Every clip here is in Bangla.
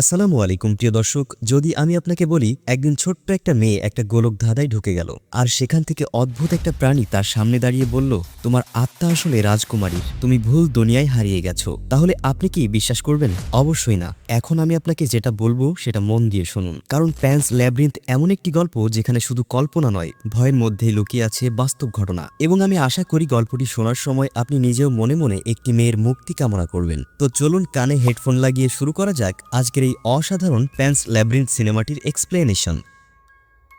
আসসালামু আলাইকুম, প্রিয় দর্শক। যদি আমি আপনাকে বলি, একদিন ছোট্ট একটা মেয়ে একটা গোলক ধাঁধায় ঢুকে গেল, আর সেখান থেকে অদ্ভুত একটা প্রাণী তার সামনে দাঁড়িয়ে বলল, তোমার আত্মা আসলে রাজকুমারীর। তুমি ভুল দুনিয়ায় হারিয়ে গেছো। তাহলে আপনি কি বিশ্বাস করবেন? অবশ্যই না। এখন আমি আপনাকে যেটা বলব, সেটা মন দিয়ে শুনুন। কারণ প্যান্স ল্যাবরিন্থ এমন একটি গল্প, যেখানে শুধু কল্পনা নয়, ভয়ের মধ্যেই লুকিয়ে আছে বাস্তব ঘটনা। এবং আমি আশা করি গল্পটি শোনার সময় আপনি নিজেও মনে মনে একটি মেয়ের মুক্তি কামনা করবেন। তো চলুন কানে হেডফোন লাগিয়ে শুরু করা যাক আজকের এই অসাধারণ প্যান্স ল্যাবরিন্থ সিনেমাটির এক্সপ্লেনেশন।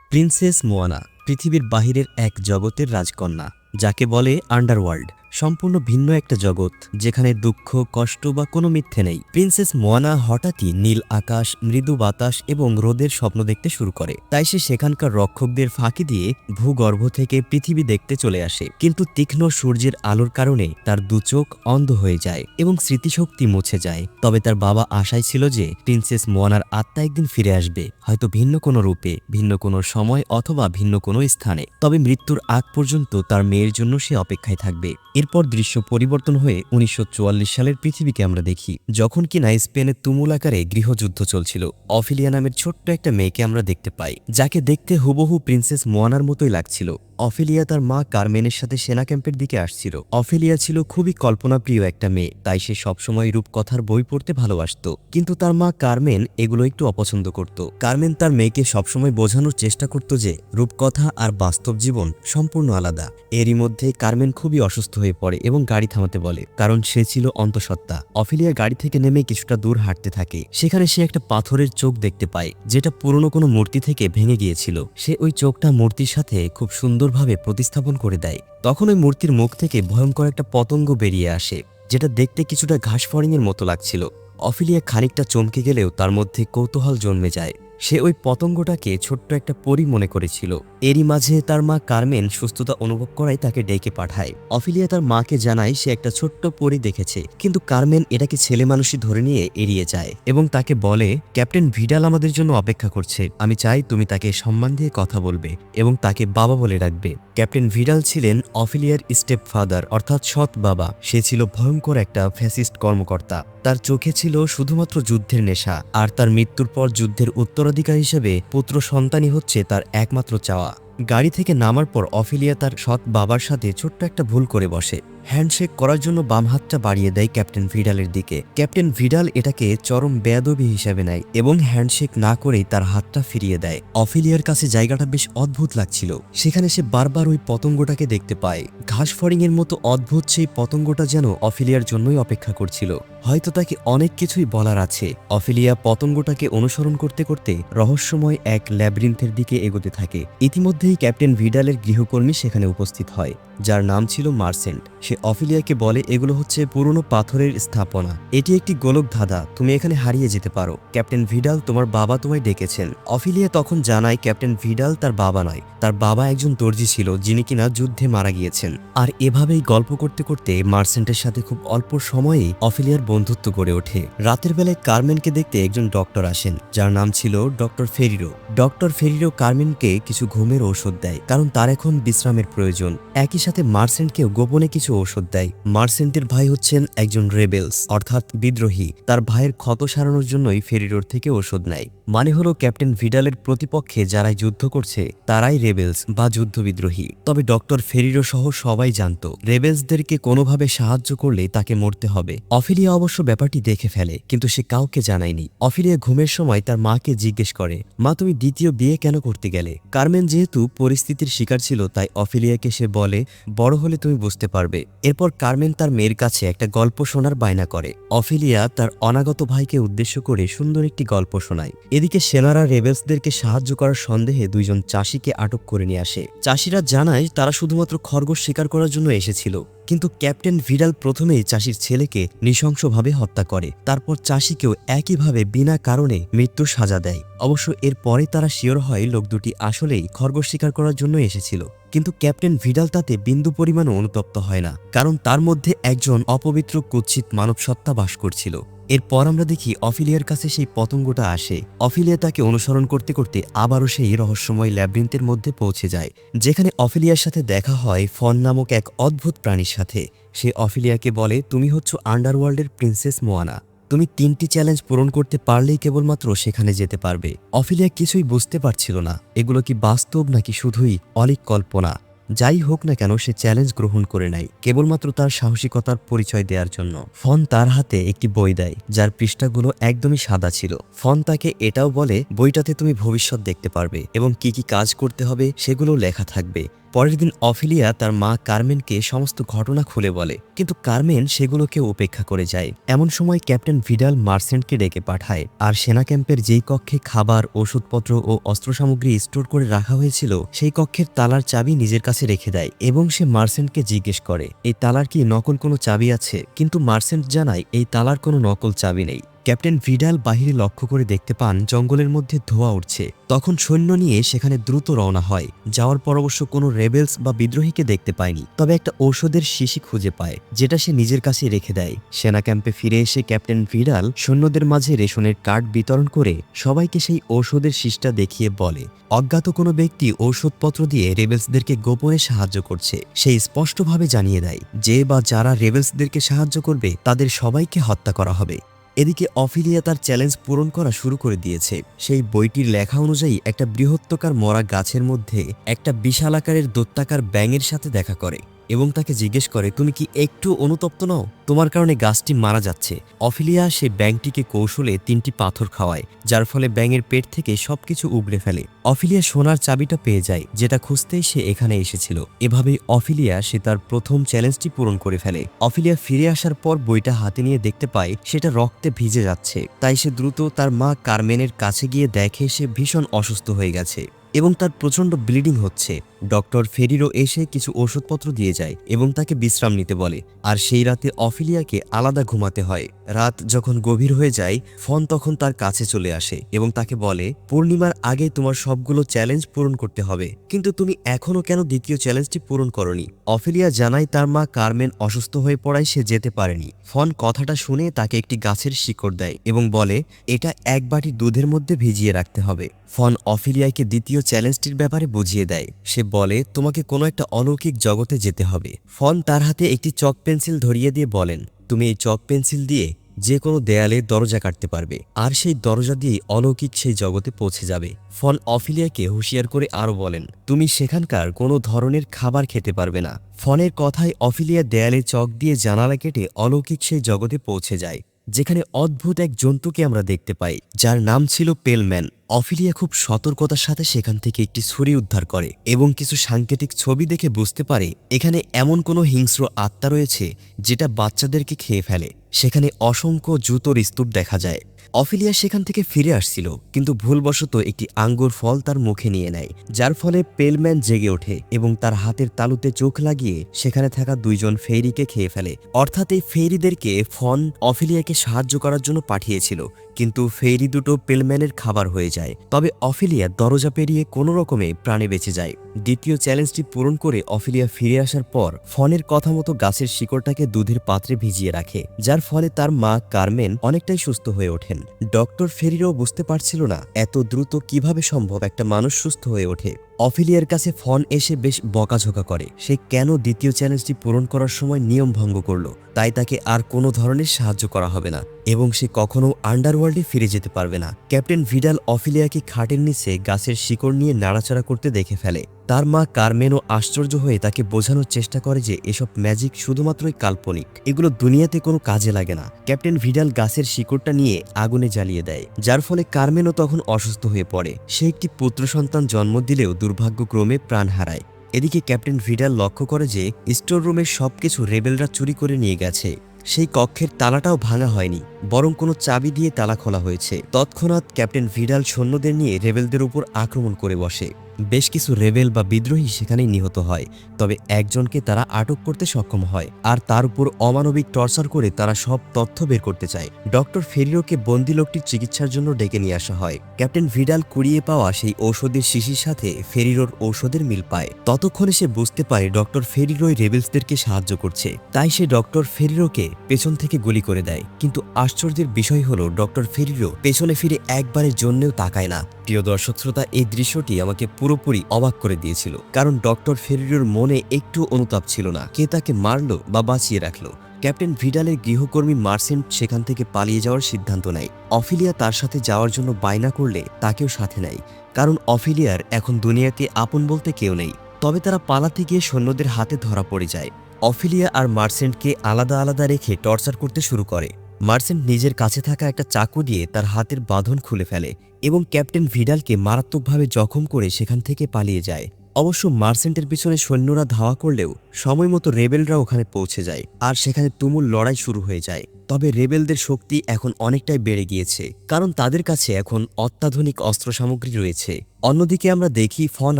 প্রিন্সেস মোয়ানা পৃথিবীর বাহিরের এক জগতের রাজকন্যা, যাকে বলে আন্ডারওয়ার্ল্ড। সম্পূর্ণ ভিন্ন একটা জগৎ, যেখানে দুঃখ, কষ্ট বা কোনো মিথ্যে নেই। প্রিন্সেস মোয়ানা হঠাৎই নীল আকাশ, মৃদু বাতাস এবং রোদের স্বপ্ন দেখতে শুরু করে। তাই সে সেখানকার রক্ষকদের ফাঁকি দিয়ে ভূগর্ভ থেকে পৃথিবী দেখতে চলে আসে। কিন্তু তীক্ষ্ণ সূর্যের আলোর কারণে তার দুচোখ অন্ধ হয়ে যায় এবং স্মৃতিশক্তি মুছে যায়। তবে তার বাবা আশায় ছিল যে প্রিন্সেস মোয়ানার আত্মা একদিন ফিরে আসবে, হয়তো ভিন্ন কোনো রূপে, ভিন্ন কোনো সময় অথবা ভিন্ন কোনো স্থানে। তবে মৃত্যুর আগ পর্যন্ত তার মেয়ের জন্য সে অপেক্ষায় থাকবে। এরপর দৃশ্য পরিবর্তন হয়ে উনিশশো চুয়াল্লিশ সালের পৃথিবীকে আমরা দেখি। যখন কিনা স্পেনের তুমুল আকারে গৃহযুদ্ধ চলছিল, অফিলিয়া নামের ছোট্ট একটা মেয়েকে আমরা দেখতে পাই, যাকে দেখতে হুবহু প্রিন্সেস মোয়ানার মতোই লাগছিল। অফেলিয়া তার মা কারমেনের সাথে সেনা ক্যাম্পের দিকে আসছিল। অফেলিয়া ছিল খুবই কল্পনাপ্রিয় একটা মেয়ে, তাই সে সবসময় রূপকথার বই পড়তে ভালোবাসত। কিন্তু তার মা কারমেন এগুলো একটু অপছন্দ করত। কারমেন তার মেয়েকে সবসময় বোঝানোর চেষ্টা করত যে, রূপকথা আর বাস্তব জীবন সম্পূর্ণ আলাদা। এরই মধ্যে কারমেন খুবই অসুস্থ হয়ে পড়ে এবং গাড়ি থামাতে বলে, কারণ সে ছিল অন্তঃসত্ত্বা। অফেলিয়া গাড়ি থেকে নেমে কিছুটা দূর হাঁটতে থাকে। সেখানে সে একটা পাথরের চোখ দেখতে পায়, যেটা পুরনো কোনো মূর্তি থেকে ভেঙে গিয়েছিল। সে ওই চোখটা মূর্তির সাথে খুব সুন্দরভাবে প্রতিস্থাপন করে দেয়। তখন ওই মূর্তির মুখ থেকে ভয়ঙ্কর একটা পতঙ্গ বেরিয়ে আসে, যেটা দেখতে কিছুটা ঘাস ফরিংয়ের মতো লাগছিল। অফিলিয়া খানিকটা চমকে গেলেও তার মধ্যে কৌতূহল জন্মে যায়। সে ওই পতঙ্গটাকে ছোট্ট একটা পরি মনে করেছিল। এরই মাঝে তার মা কার্মেন সুস্থতা অনুভব করায় তাকে ডেকে পাঠায়। অফিলিয়া তার মাকে জানায় সে একটা ছোট্ট পরি দেখেছে, কিন্তু কার্মেন এটাকে ছেলে মানুষই ধরে নিয়ে এড়িয়ে যায় এবং তাকে বলে, ক্যাপ্টেন ভিডাল আমাদের জন্য অপেক্ষা করছে। আমি চাই তুমি তাকে সম্মান দিয়ে কথা বলবে এবং তাকে বাবা বলে ডাকবে। ক্যাপ্টেন ভিডাল ছিলেন অফিলিয়ার স্টেপ ফাদার অর্থাৎ সৎ বাবা। সে ছিল ভয়ঙ্কর একটা ফ্যাসিস্ট কর্মকর্তা। তার চোখে ছিল শুধুমাত্র যুদ্ধের নেশা, আর তার মৃত্যুর পর যুদ্ধের উত্তরাধিকার হিসেবে পুত্র সন্তানই হচ্ছে তার একমাত্র চাওয়া। গাড়ি থেকে নামার পর অফিলিয়া তার সৎ বাবার সাথে ছোট্ট একটা ভুল করে বসে। হ্যান্ডশেক করার জন্য বাম হাতটা বাড়িয়ে দেয় ক্যাপ্টেন ভিডালের দিকে। ক্যাপ্টেন ভিডাল এটাকে চরম বেয়াদবি হিসাবে নেয় এবং হ্যান্ডশেক না করেই তার হাতটা ফিরিয়ে দেয়। অফিলিয়ার কাছে জায়গাটা বেশ অদ্ভুত লাগছিল। সেখানে সে বারবার ওই পতঙ্গটাকে দেখতে পায়। ঘাস ফরিংয়ের মতো অদ্ভুত সেই পতঙ্গটা যেন অফিলিয়ার জন্যই অপেক্ষা করছিল। হয়তো তাকে অনেক কিছুই বলার আছে। অফিলিয়া পতঙ্গটাকে অনুসরণ করতে করতে রহস্যময় এক ল্যাবরিন্থের দিকে এগোতে থাকে। ইতিমধ্যেই ক্যাপ্টেন ভিডালের গৃহকর্মী সেখানে উপস্থিত হয়, যার নাম ছিল মার্সেন্ট। সে অফিলিয়াকে বলে, এগুলো হচ্ছে পুরনো পাথরের স্থাপনা। এটি একটি গোলক ধাঁধা। তুমি এখানে হারিয়ে যেতে পারো। ক্যাপ্টেন ভিডাল, তোমার বাবা তোমায় ডেকেছেন। অফিলিয়া তখন জানায়, ক্যাপ্টেন ভিডাল তার বাবা নয়। তার বাবা একজন দর্জি ছিল, যিনি কিনা যুদ্ধে মারা গিয়েছেন। আর এভাবেই গল্প করতে করতে মার্সেন্টের সাথে খুব অল্প সময়েই অফিলিয়ার বন্ধুত্ব গড়ে ওঠে। রাতের বেলায় কার্মেনকে দেখতে একজন ডক্টর আসেন, যার নাম ছিল ডক্টর ফেরিরো। ডক্টর ফেরিরো কার্মেনকে কিছু ঘুমের ঔষধ দেয়, কারণ তার এখন বিশ্রামের প্রয়োজন। একই সাথে মার্সেন্টকেও গোপনে কিছু ঔষধ দেয়। মার্সেন্টের ভাই হচ্ছেন একজন রেবেলস, অর্থাৎ বিদ্রোহী। তার ভাইয়ের ক্ষত সারানোর জন্যই ফেরিরোর থেকে ওষুধ নেয়। মানে হলো ক্যাপ্টেন ভিডালের প্রতিপক্ষে যারাই যুদ্ধ করছে, তারাই রেবেলস বা যুদ্ধ বিদ্রোহী। তবে ডক্টর ফেরিরো সহ সবাই জানত, রেবেলসদেরকে কোনোভাবে সাহায্য করলে তাকে মরতে হবে। অফিলিয়া অবশ্য ব্যাপারটি দেখে ফেলে, কিন্তু সে কাউকে জানায়নি। অফিলিয়া ঘুমের সময় তার মাকে জিজ্ঞেস করে, মা, তুমি দ্বিতীয় বিয়ে কেন করতে গেলে? কার্মেন যেহেতু পরিস্থিতির শিকার ছিল, তাই অফিলিয়াকে সে বলে, বড় হলে তুমি বুঝতে পারবে। এরপর কার্মেন তার মেয়ের কাছে একটা গল্প শোনার বায়না করে। অফিলিয়া তার অনাগত ভাইকে উদ্দেশ্য করে সুন্দর একটি গল্প শোনায়। এদিকে সেনারা রেবেলসদেরকে সাহায্য করার সন্দেহে দুইজন চাষিকে আটক করে নিয়ে আসে। চাষিরা জানায়, তারা শুধুমাত্র খরগোশ শিকার করার জন্য এসেছিল। কিন্তু ক্যাপ্টেন ভিডাল প্রথমেই চাষির ছেলেকে নৃশংসভাবে হত্যা করে। তারপর চাষিকেও একইভাবে বিনা কারণে মৃত্যু সাজা দেয়। অবশ্য এর পরে তারা শিওর হয় লোক দুটি আসলেই খরগোশ শিকার করার জন্য এসেছিল। কিন্তু ক্যাপ্টেন ভিডাল তাতে বিন্দু পরিমাণও অনুতপ্ত হয় না, কারণ তার মধ্যে একজন অপবিত্র কুৎসিত মানবসত্তা বাস করছিল। এরপর আমরা দেখি অফিলিয়ার কাছে সেই পতঙ্গটা আসে। অফিলিয়া তাকে অনুসরণ করতে করতে আবারও সেই রহস্যময় ল্যাবরিন্থের মধ্যে পৌঁছে যায়, যেখানে অফিলিয়ার সাথে দেখা হয় ফন নামক এক অদ্ভুত প্রাণীর সাথে। সে অফিলিয়াকে বলে, তুমি হচ্ছ আন্ডারওয়ার্ল্ডের প্রিন্সেস মোয়ানা। তুমি তিনটি চ্যালেঞ্জ পূরণ করতে পারলেই কেবলমাত্র সেখানে যেতে পারবে। অফিলিয়া কিছুই বুঝতে পারছিল না। এগুলো কি বাস্তব নাকি শুধুই অলিক কল্পনা? যাই হোক না কেন, সে চ্যালেঞ্জ গ্রহণ করে নাই। কেবলমাত্র তার সাহসিকতার পরিচয় দেওয়ার জন্য। ফন তার হাতে একটি বই দেয়, যার পৃষ্ঠাগুলো একদমই সাদা ছিল। ফন তাকে এটাও বলে, বইটাতে তুমি ভবিষ্যৎ দেখতে পারবে এবং কি কি কাজ করতে হবে সেগুলো লেখা থাকবে। পরের দিন অফিলিয়া তার মা কার্মেনকে সমস্ত ঘটনা খুলে বলে। কিন্তু কার্মেন সেগুলোকে উপেক্ষা করে যায়। এমন সময় ক্যাপ্টেন ভিডাল মার্সেন্টকে ডেকে পাঠায়। আর সেনা ক্যাম্পের যেই কক্ষে খাবার, ওষুধপত্র ও অস্ত্র সামগ্রী স্টোর করে রাখা হয়েছিল, সেই কক্ষের তালার চাবি নিজের কাছে রেখে দেয় এবং সে মার্সেন্টকে জিজ্ঞেস করে, এই তালার কি নকল কোনো চাবি আছে? কিন্তু মার্সেন্ট জানায়, এই তালার কোনো নকল চাবি নেই। ক্যাপ্টেন ভিডাল বাহিরে লক্ষ্য করে দেখতে পান জঙ্গলের মধ্যে ধোঁয়া উঠছে। তখন সৈন্য নিয়ে সেখানে দ্রুত রওনা হয়। যাওয়ার পর অবশ্য কোনো রেবেলস বা বিদ্রোহীকে দেখতে পায়নি। তবে একটা ঔষধের শিশি খুঁজে পায়, যেটা সে নিজের কাছে রেখে দেয়। সেনা ক্যাম্পে ফিরে এসে ক্যাপ্টেন ভিডাল সৈন্যদের মাঝে রেশনের কার্ড বিতরণ করে সবাইকে সেই ঔষধের শীষটা দেখিয়ে বলে, অজ্ঞাত কোনো ব্যক্তি ঔষধপত্র দিয়ে রেবেলসদেরকে গোপনে সাহায্য করছে। সেই স্পষ্টভাবে জানিয়ে দেয়, যে বা যারা রেবেলসদেরকে সাহায্য করবে, তাদের সবাইকে হত্যা করা হবে। এদিকে অফিলিয়া তার চ্যালেঞ্জ পূরণ করা শুরু করে দিয়েছে। সেই বইটির লেখা অনুযায়ী একটা বৃহত্তকার মরা গাছের মধ্যে একটা বিশাল আকারের দত্তাকার ব্যাঙের সাথে দেখা করে। এবং তাকে জিজ্ঞেস করে, তুমি কি একটু অনুতপ্ত নও? তোমার কারণে গাছটি মারা যাচ্ছে। অফিলিয়া সে ব্যাংকটিকে কৌশলে তিনটি পাথর খাওয়ায়, যার ফলে ব্যাঙের পেট থেকে সবকিছু উগড়ে ফেলে। অফিলিয়া সোনার চাবিটা পেয়ে যায়, যেটা খুঁজতেই সে এখানে এসেছিল। এভাবেই অফিলিয়া সে তার প্রথম চ্যালেঞ্জটি পূরণ করে ফেলে। অফিলিয়া ফিরে আসার পর বইটা হাতে নিয়ে দেখতে পায়, সেটা রক্তে ভিজে যাচ্ছে। তাই সে দ্রুত তার মা কার্মেনের কাছে গিয়ে দেখে সে ভীষণ অসুস্থ হয়ে গেছে। এবং তার প্রচণ্ড ব্লিডিং হচ্ছে। ডক্টর ফেরিরো এসে কিছু ওষুধপত্র দিয়ে যায় এবং তাকে বিশ্রাম নিতে বলে। আর সেই রাতে অফিলিয়াকে আলাদা ঘুমাতে হয়। রাত যখন গভীর হয়ে যায়, ফন তখন তার কাছে চলে আসে এবং তাকে বলে, পূর্ণিমার আগে তোমার সবগুলো চ্যালেঞ্জ পূরণ করতে হবে, কিন্তু তুমি এখনও কেন দ্বিতীয় চ্যালেঞ্জটি পূরণ করনি? অফিলিয়া জানায় তার মা কার্মেন অসুস্থ হয়ে পড়ায় সে যেতে পারেনি। ফন কথাটা শুনে তাকে একটি গাছের শিকড় দেয় এবং বলে, এটা এক বাটি দুধের মধ্যে ভিজিয়ে রাখতে হবে। ফন অফিলিয়াকে দ্বিতীয় চ্যালেঞ্জটির ব্যাপারে বুঝিয়ে দেয়। সে বলে, তোমাকে কোনো একটা অলৌকিক জগতে যেতে হবে। ফন তার হাতে একটি চক পেন্সিল ধরিয়ে দিয়ে বলেন তুমি এই চক পেন্সিল দিয়ে যে কোনো দেয়ালে দরজা কাটতে পারবে। আর সেই দরজা দিয়েই অলৌকিক সেই জগতে পৌঁছে যাবে। ফল অফিলিয়াকে হুঁশিয়ার করে আরও বলেন, তুমি সেখানকার কোনো ধরনের খাবার খেতে পারবে না। ফনের কথায় অফিলিয়া দেয়ালে চক দিয়ে জানালা কেটে অলৌকিক সেই জগতে পৌঁছে যায়, যেখানে অদ্ভুত এক জন্তুকে আমরা দেখতে পাই, যার নাম ছিল পেলম্যান। অফিলিয়া খুব সতর্কতার সাথে সেখান থেকে একটি ছুরি উদ্ধার করে এবং কিছু সাংকেতিক ছবি দেখে বুঝতে পারে এখানে এমন কোনো হিংস্র আত্মা রয়েছে যেটা বাচ্চাদেরকে খেয়ে ফেলে। সেখানে অসংখ্য জুতোর স্তূপ দেখা যায়। অফিলিয়া সেখান থেকে ফিরে আসছিল, কিন্তু ভুলবশত একটি আঙ্গুর ফল তার মুখে নিয়ে নেয়, যার ফলে পেলম্যান জেগে ওঠে এবং তার হাতের তালুতে চোখ লাগিয়ে সেখানে থাকা দুইজন ফেরিকে খেয়ে ফেলে। অর্থাৎ এই ফেরিদেরকে ফন অফিলিয়াকে সাহায্য করার জন্য পাঠিয়েছিল, কিন্তু ফেরি দুটো পেলম্যানের খাবার হয়ে যায়। তবে অফিলিয়া দরজা পেরিয়ে কোনো রকমে প্রাণে বেঁচে যায়। দ্বিতীয় চ্যালেঞ্জটি পূরণ করে অফিলিয়া ফিরে আসার পর ফনের কথা মতো গাছের শিকড়টাকে দুধের পাত্রে ভিজিয়ে রাখে, যার ফলে তার মা কার্মেন অনেকটাই সুস্থ হয়ে ওঠেন। ডক্টর ফেরিরও বুঝতে পারছিল না এত দ্রুত কীভাবে সম্ভব একটা মানুষ সুস্থ হয়ে ওঠে। অফিলিয়ার কাছে ফন এসে বেশ বকাঝোকা করে। সে কেন দ্বিতীয় চ্যালেঞ্জটি পূরণ করার সময় নিয়ম ভঙ্গ করল? তাই তাকে আর কোনো ধরনের সাহায্য করা হবে না। এবং সে কখনো আন্ডারওয়ার্ল্ডে ফিরে যেতে পারবে না। ক্যাপ্টেন ভিডাল অফিলিয়াকে খাটের নিচে গাছের শিকড় নিয়ে নাড়াচাড়া করতে দেখে ফেলে। তার মা কার্মেনও আশ্চর্য হয়ে তাকে বোঝানোর চেষ্টা করে যে এসব ম্যাজিক শুধুমাত্রই কাল্পনিক। এগুলো দুনিয়াতে কোনো কাজে লাগে না। ক্যাপ্টেন ভিডাল গাছের শিকড়টা নিয়ে আগুনে জ্বালিয়ে দেয়, যার ফলে কার্মেনও তখন অসুস্থ হয়ে পড়ে। সে একটি পুত্র সন্তান জন্ম দিলেও দুর্ভাগ্যক্রমে প্রাণ হারায়। এদিকে ক্যাপ্টেন ভিডাল লক্ষ্য করে যে স্টোর রুমের সবকিছু রেবেলরা চুরি করে নিয়ে গেছে। সেই কক্ষের তালাটাও ভাঙা হয়নি, বরং কোনো চাবি দিয়ে তালা খোলা হয়েছে। তৎক্ষণাৎ ক্যাপ্টেন ভিডাল সৈন্যদের নিয়ে রেবেলদের উপর আক্রমণ করে বসে। বেশ কিছু রেবেল বা বিদ্রোহী সেখানেই নিহত হয়, তবে একজনকে তারা আটক করতে সক্ষম হয় আর তার উপর অমানবিক টর্চার করে তারা সব তথ্য বের করতে চায়। ডক্টর ফেরিরোকে বন্দি লোকটির চিকিৎসার জন্য ডেকে নিয়ে আসা হয়। ক্যাপ্টেন ভিডাল কুড়িয়ে পাওয়া সেই ঔষধের শিশির সাথে ফেরিরোর ঔষধের মিল পায়। ততক্ষণে সে বুঝতে পারে ডক্টর ফেরিরোই রেবেলসদেরকে সাহায্য করছে। তাই সে ডক্টর ফেরিরোকে পেছন থেকে গুলি করে দেয়। কিন্তু আশ্চর্যের বিষয় হলো, ডক্টর ফেরিরো পেছনে ফিরে একবারের জন্যেও তাকায় না। প্রিয় দর্শক, শ্রোতা, এই দৃশ্যটি আমাকে পুরোপুরি অবাক করে দিয়েছিল, কারণ ডক্টর ফেরিরোর মনে একটু অনুতাপ ছিল না। কে তাকে মারলো বা বাঁচিয়ে রাখল? ক্যাপ্টেন ভিডালের গৃহকর্মী মার্সেন্ট সেখান থেকে পালিয়ে যাওয়ার সিদ্ধান্ত নেয়। অফিলিয়া তার সাথে যাওয়ার জন্য বায়না করলে তাকেও সাথে নেয়, কারণ অফিলিয়ার এখন দুনিয়াতে আপন বলতে কেউ নেই। তবে তারা পালাতে গিয়ে সৈন্যদের হাতে ধরা পড়ে যায়। অফিলিয়া আর মার্সেন্টকে আলাদা আলাদা রেখে টর্চার করতে শুরু করে। মার্সেন্ট নিজের কাছে থাকা একটা চাকু দিয়ে তার হাতের বাঁধন খুলে ফেলে এবং ক্যাপ্টেন ভিডালকে মারাত্মকভাবে জখম করে সেখান থেকে পালিয়ে যায়। অবশ্য মার্সেন্টের পিছনে সৈন্যরা ধাওয়া করলেও সময় মতো রেবেলরা ওখানে পৌঁছে যায় আর সেখানে তুমুল লড়াই শুরু হয়ে যায়। তবে রেবেলদের শক্তি এখন অনেকটাই বেড়ে গিয়েছে, কারণ তাদের কাছে এখন অত্যাধুনিক অস্ত্র সামগ্রী রয়েছে। অন্যদিকে আমরা দেখি ফন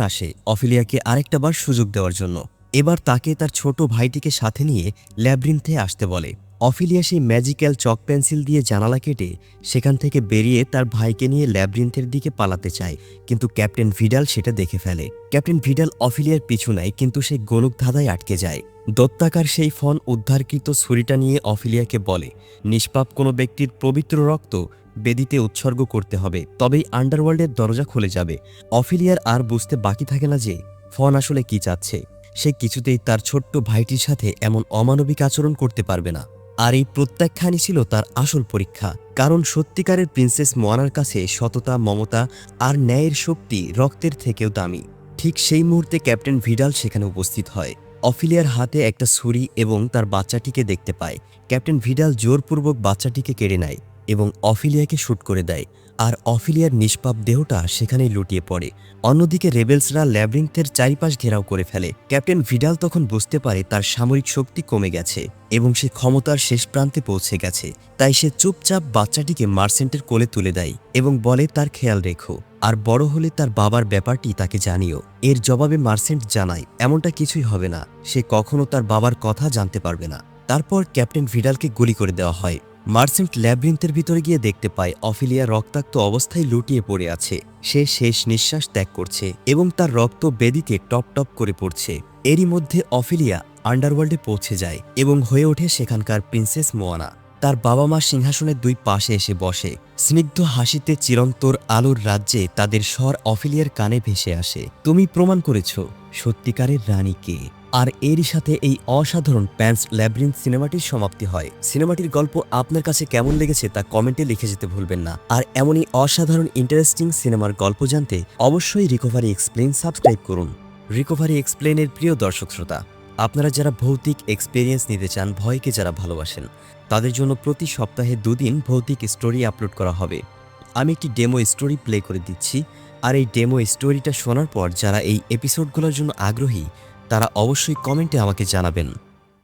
আসে অফিলিয়াকে আরেকটা বার সুযোগ দেওয়ার জন্য। এবার তাকে তার ছোট ভাইটিকে সাথে নিয়ে ল্যাব্রিন্থে আসতে বলে। অফিলিয়া সেই ম্যাজিক্যাল চক পেন্সিল দিয়ে জানালা কেটে সেখান থেকে বেরিয়ে তার ভাইকে নিয়ে ল্যাব্রিন্থের দিকে পালাতে চায়, কিন্তু ক্যাপ্টেন ভিডাল সেটা দেখে ফেলে। ক্যাপ্টেন ভিডাল অফিলিয়ার পিছু নেয়, কিন্তু সে গোলক ধাঁধায় আটকে যায়। দত্তাকার সেই ফন উদ্ধারকৃত ছুরিটা নিয়ে অফিলিয়াকে বলে, নিষ্পাপ কোনো ব্যক্তির পবিত্র রক্ত বেদিতে উৎসর্গ করতে হবে, তবেই আন্ডারওয়ার্ল্ডের দরজা খুলে যাবে। অফিলিয়ার আর বুঝতে বাকি থাকে না যে ফন আসলে কি চাচ্ছে। সে কিছুতেই তার ছোট্ট ভাইটির সাথে এমন অমানবিক আচরণ করতে পারবে না। আর এই প্রত্যাখ্যানই ছিল তার আসল পরীক্ষা, কারণ সত্যিকারের প্রিন্সেস মোয়ানার কাছে সততা, মমতা আর ন্যায়ের শক্তি রক্তের থেকেও দামি। ঠিক সেই মুহূর্তে ক্যাপ্টেন ভিডাল সেখানে উপস্থিত হয়। অফিলিয়ার হাতে একটা ছুরি এবং তার বাচ্চাটিকে দেখতে পায়। ক্যাপ্টেন ভিডাল জোরপূর্বক বাচ্চাটিকে কেড়ে নেয় এবং অফিলিয়াকে শ্যুট করে দেয়। আর অফিলিয়ার নিষ্পাপ দেহটা সেখানেই লুটিয়ে পড়ে। অন্যদিকে রেবেলসরা ল্যাব্রিংথের চারিপাশ ঘেরাও করে ফেলে। ক্যাপ্টেন ভিডাল তখন বুঝতে পারে তার সামরিক শক্তি কমে গেছে এবং সে ক্ষমতার শেষ প্রান্তে পৌঁছে গেছে। তাই সে চুপচাপ বাচ্চাটিকে মার্সেন্টের কোলে তুলে দেয় এবং বলে, তার খেয়াল রেখো। আর বড় হলে তার বাবার ব্যাপারটি তাকে জানিও। এর জবাবে মার্সেন্ট জানায়, এমনটা কিছুই হবে না। সে কখনো তার বাবার কথা জানতে পারবে না। তারপর ক্যাপ্টেন ভিডালকে গুলি করে দেওয়া হয়। মার্সেন্ট ল্যাব্রিন্থের ভিতরে গিয়ে দেখতে পায় অফিলিয়া রক্তাক্ত অবস্থায় লুটিয়ে পড়ে আছে। সে শেষ নিঃশ্বাস ত্যাগ করছে এবং তার রক্ত বেদিতে টপ টপ করে পড়ছে। এরই মধ্যে অফিলিয়া আন্ডারওয়ার্ল্ডে পৌঁছে যায় এবং হয়ে ওঠে সেখানকার প্রিন্সেস মোয়ানা। তার বাবা মা সিংহাসনের দুই পাশে এসে বসে। স্নিগ্ধ হাসিতে চিরন্তর আলোর রাজ্যে তাদের স্বর অফিলিয়ার কানে ভেসে আসে। তুমি প্রমাণ করেছ, সত্যিকারের রানী কে? আর এরই সাথে এই অসাধারণ প্যান্স ল্যাব্রিন্থ সিনেমাটির সমাপ্তি হয়। সিনেমাটির গল্প আপনার কাছে কেমন লেগেছে তা কমেন্টে লিখে যেতে ভুলবেন না। আর এমনই অসাধারণ ইন্টারেস্টিং সিনেমার গল্প জানতে অবশ্যই রিকভারি এক্সপ্লেন সাবস্ক্রাইব করুন। রিকভারি এক্সপ্লেনের প্রিয় দর্শক শ্রোতা, আপনারা যারা ভৌতিক এক্সপিরিয়েন্স নিতে চান, ভয়কে যারা ভালোবাসেন, তাদের জন্য প্রতি সপ্তাহে দুদিন ভৌতিক স্টোরি আপলোড করা হবে। আমি একটি ডেমো স্টোরি প্লে করে দিচ্ছি। আর এই ডেমো স্টোরিটা শোনার পর যারা এই এপিসোডগুলোর জন্য আগ্রহী তারা অবশ্যই কমেন্টে আমাকে জানাবেন।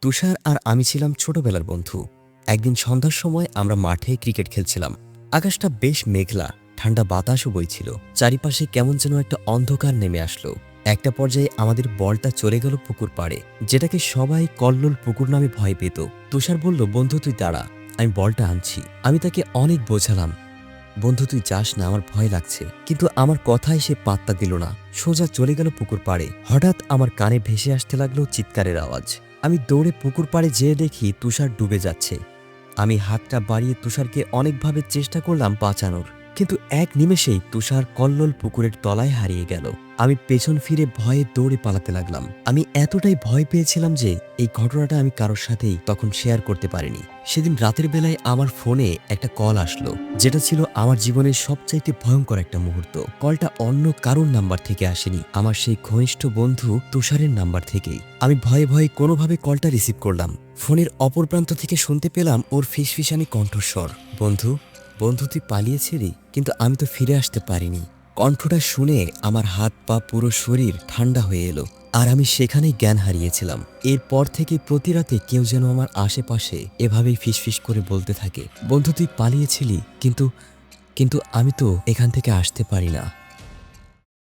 তুষার আর আমি ছিলাম ছোটবেলার বন্ধু। একদিন সন্ধ্যার সময় আমরা মাঠে ক্রিকেট খেলছিলাম। আকাশটা বেশ মেঘলা, ঠান্ডা বাতাসও বইছিল। চারিপাশে কেমন যেন একটা অন্ধকার নেমে আসলো। একটা পর্যায়ে আমাদের বলটা চলে গেল পুকুর পাড়ে, যেটাকে সবাই কল্লোল পুকুর নামে ভয় পেত। তুষার বলল, বন্ধু, তুই দাঁড়া, আমি বলটা আনছি। আমি তাকে অনেক বোঝালাম। বন্ধু, তুই যাস না, আমার ভয় লাগছে। কিন্তু আমার কথায় সে পাত্তা দিল না। সোজা চলে গেল পুকুর পাড়ে। হঠাৎ আমার কানে ভেসে আসতে লাগল চিৎকারের আওয়াজ। আমি দৌড়ে পুকুর পাড়ে যেয়ে দেখি তুষার ডুবে যাচ্ছে। আমি হাতটা বাড়িয়ে তুষারকে অনেকভাবে চেষ্টা করলাম বাঁচানোর। কিন্তু এক নিমেষেই তুষার কল্লোল পুকুরের তলায় হারিয়ে গেল। আমি পেছন ফিরে ভয়ে দৌড়ে পালাতে লাগলাম। আমি এতটাই ভয় পেয়েছিলাম যে এই ঘটনাটা আমি কারোর সাথেই তখন শেয়ার করতে পারিনি। সেদিন রাতের বেলায় আমার ফোনে একটা কল আসলো, যেটা ছিল আমার জীবনের সবচাইতে ভয়ঙ্কর একটা মুহূর্ত। কলটা অন্য কারোর নাম্বার থেকে আসেনি, আমার সেই ঘনিষ্ঠ বন্ধু তুষারের নাম্বার থেকেই। আমি ভয়ে ভয়ে কোনোভাবে কলটা রিসিভ করলাম। ফোনের অপর প্রান্ত থেকে শুনতে পেলাম ওর ফিসফিসানি কণ্ঠস্বর। বন্ধু বন্ধু, তুই পালিয়েছিলি, কিন্তু আমি তো ফিরে আসতে পারিনি। কণ্ঠটা শুনে আমার হাত পা পুরো শরীর ঠান্ডা হয়ে এলো, আর আমি সেখানেই জ্ঞান হারিয়েছিলাম। এরপর থেকে প্রতি রাতে কেউ যেন আমার আশেপাশে এভাবেই ফিসফিস করে বলতে থাকে, বন্ধু, তুই পালিয়েছিলি, কিন্তু কিন্তু আমি তো এখান থেকে আসতে পারি না।